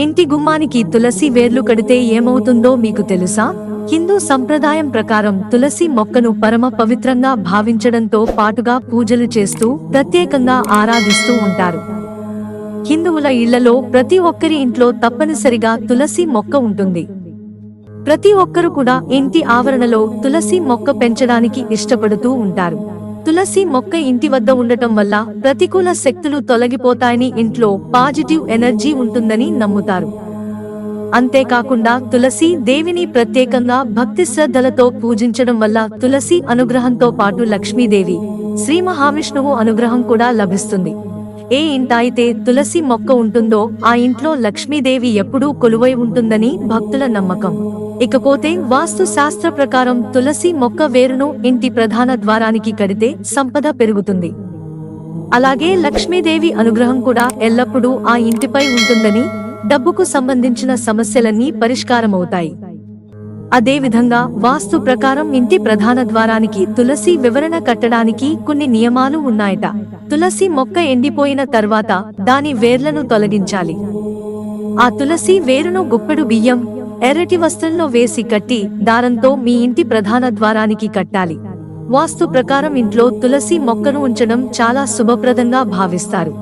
ఇంటి గుమ్మానికి తులసి వేర్లు కడితే ఏమవుతుందో మీకు తెలుసా? హిందూ సంప్రదాయం ప్రకారం తులసి మొక్కను పరమ పవిత్రంగా భావించడంతో పాటుగా పూజలు చేస్తూ ప్రత్యేకంగా ఆరాధిస్తూ ఉంటారు. హిందువుల ఇళ్ళలో ప్రతి ఒక్కరి ఇంట్లో తప్పనిసరిగా తులసి మొక్క ఉంటుంది. ప్రతి ఒక్కరు కూడా ఇంటి ఆవరణలో తులసి మొక్క పెంచడానికి ఇష్టపడుతూ ఉంటారు. తులసి మొక్క ఇంటి వద్ద ఉండటం వల్ల ప్రతికూల శక్తులు తొలగిపోతాయని ఇంట్లో పాజిటివ్ ఎనర్జీ ఉంటుందని నమ్ముతారు. అంతేకాకుండా తులసి దేవిని ప్రత్యేకంగా భక్తి శ్రద్ధలతో పూజించడం వల్ల తులసి అనుగ్రహంతో పాటు లక్ష్మీదేవి శ్రీ మహావిష్ణువు అనుగ్రహం కూడా లభిస్తుంది. ఏ ఇంట అయితే తులసి మొక్క ఉంటుందో ఆ ఇంట్లో లక్ష్మీదేవి ఎప్పుడూ కొలువై ఉంటుందని భక్తుల నమ్మకం. ఇకపోతే వాస్తు శాస్త్ర ప్రకారం తులసి మొక్క వేరును ఇంటి ప్రధాన ద్వారానికి కడితే సంపద పెరుగుతుంది. అలాగే లక్ష్మీదేవి అనుగ్రహం కూడా ఎల్లప్పుడూ ఆ ఇంటిపై ఉంటుందని డబ్బుకు సంబంధించిన సమస్యలన్నీ పరిష్కారమవుతాయి. అదేవిధంగా వాస్తు ప్రకారం ఇంటి ప్రధాన ద్వారానికి తులసి వివరణ కట్టడానికి కొన్ని నియమాలు ఉన్నాయట. తులసి మొక్క ఎండిపోయిన తర్వాత దాని వేర్లను తొలగించాలి. ఆ తులసి వేరును గుప్పెడు బియ్యం ఎర్రటి వస్త్రంలో వేసి కట్టి దారంతో మీ ఇంటి ప్రధాన ద్వారానికి కట్టాలి. వాస్తు ప్రకారం ఇంట్లో తులసి మొక్కను ఉంచడం చాలా శుభప్రదంగా భావిస్తారు.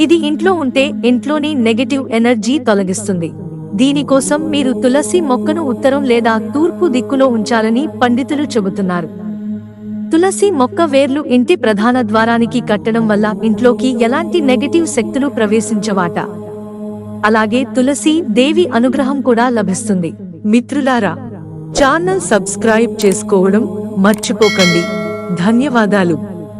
ఇది ఇంట్లో ఉంటే ఇంట్లోని నెగటివ్ ఎనర్జీ తొలగిస్తుంది. దీనికోసం మీరు తులసి మొక్కను ఉత్తరం లేదా తూర్పు దిక్కులో ఉంచాలని పండితులు చెబుతున్నారు. తులసి మొక్క వేర్లు ఇంటి ప్రధాన ద్వారానికి కట్టడం వల్ల ఇంట్లోకి ఎలాంటి నెగటివ్ శక్తులు ప్రవేశించవాట. అలాగే తులసి దేవి అనుగ్రహం కూడా లభిస్తుంది. మిత్రులారా ఛానల్ సబ్స్క్రైబ్ చేసుకోవడం మర్చిపోకండి. ధన్యవాదాలు.